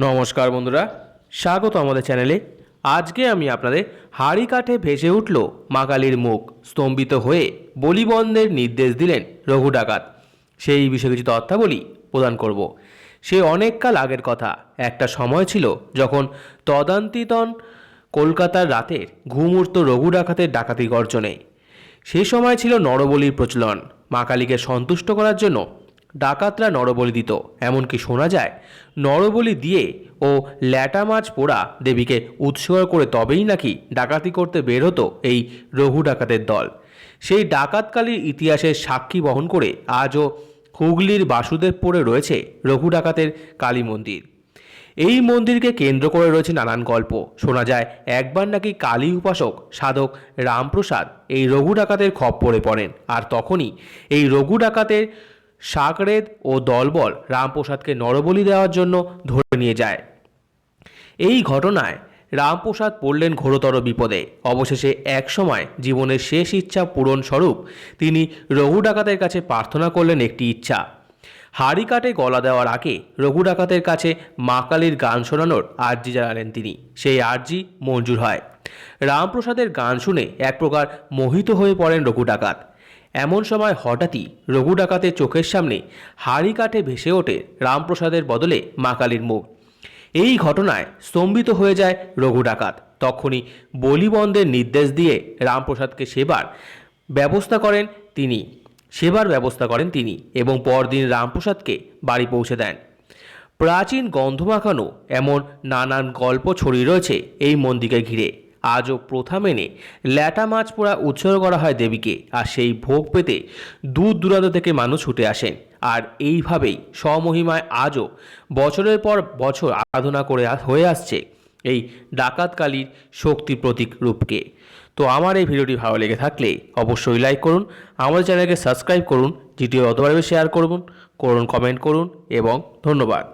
নমস্কার বন্ধুরা, স্বাগত আমাদের চ্যানেলে। আজকে আমি আপনাদের হাড়ি কাঠে ভেসে উঠল মা কালীর মুখ, স্তম্ভিত হয়ে বলিবন্ধের নির্দেশ দিলেন রঘু ডাকাত। সেই বিষয়ে কিছু তথ্যাবলী প্রদান করব। সে অনেককাল আগের কথা। একটা সময় ছিল যখন তদান্তিতন কলকাতার রাতের ঘুমূর্ত রঘু ডাকাতের ডাকাতি গর্জনে। সে সময় ছিল নরবলির প্রচলন। মা কালীকে সন্তুষ্ট করার জন্য ডাকাতরা নরবলি দিত। এমনকি শোনা যায়, নরবলি দিয়ে ও ল্যাটা মাছ পোড়া দেবীকে উৎসর্গ করে তবেই নাকি ডাকাতি করতে বের হতো এই রঘু ডাকাতের দল। সেই ডাকাতকালীর ইতিহাসের সাক্ষী বহন করে আজও হুগলির বাসুদেবপুরে রয়েছে রঘু ডাকাতের কালী মন্দির। এই মন্দিরকে কেন্দ্র করে রয়েছে নানান গল্প। শোনা যায়, একবার নাকি কালী উপাসক সাধক রামপ্রসাদ এই রঘু ডাকাতের খপ্পরে পড়েন। আর তখনই এই রঘু ডাকাতের সাকরেদ ও দলবল রামপ্রসাদকে নরবলি দেওয়ার জন্য ধরে নিয়ে যায়। এই ঘটনায় রামপ্রসাদ পড়লেন ঘোরতর বিপদে। অবশেষে একসময় জীবনের শেষ ইচ্ছা পূরণ স্বরূপ তিনি রঘু ডাকাতের কাছে প্রার্থনা করলেন একটি ইচ্ছা। হাড়ি কাটে গলা দেওয়ার আগে রঘু ডাকাতের কাছে মা কালীর গান শোনানোর আর্জি জানালেন তিনি। সেই আর্জি মঞ্জুর হয়। রামপ্রসাদের গান শুনে এক প্রকার মোহিত হয়ে পড়েন রঘু ডাকাত। এমন সময় হঠাৎই রঘু ডাকাতের চোখের সামনে হাড়ি কাঠে ভেসে ওঠে রামপ্রসাদের বদলে মা কালীর মুখ। এই ঘটনায় স্তম্ভিত হয়ে যায় রঘু ডাকাত। তখনই বলিবন্ধের নির্দেশ দিয়ে রামপ্রসাদকে সেবার ব্যবস্থা করেন তিনি। সেবার ব্যবস্থা করেন তিনি এবং পরদিন রামপ্রসাদকে বাড়ি পৌঁছে দেন। প্রাচীন গন্ধমাখানো এমন নানান গল্প ছড়িয়ে রয়েছে এই মন্দিরকে ঘিরে। আজও প্রথা মেনে ল্যাটা মাছ পোড়া উৎসর্গ করা হয় দেবীকে, আর সেই ভোগ পেতে দূর দূরান্ত থেকে মানুষ ছুটে আসেন। আর এইভাবেই স্বমহিমায় আজও বছরের পর বছর আরাধনা করে হয়ে আসছে এই ডাকাত কালীর শক্তি প্রতীক রূপকে। তো আমার এই ভিডিওটি ভালো লেগে থাকলে অবশ্যই লাইক করুন, আমাদের চ্যানেলকে সাবস্ক্রাইব করুন ভিডিও অতবার শেয়ার করুন করুন কমেন্ট করুন, এবং ধন্যবাদ।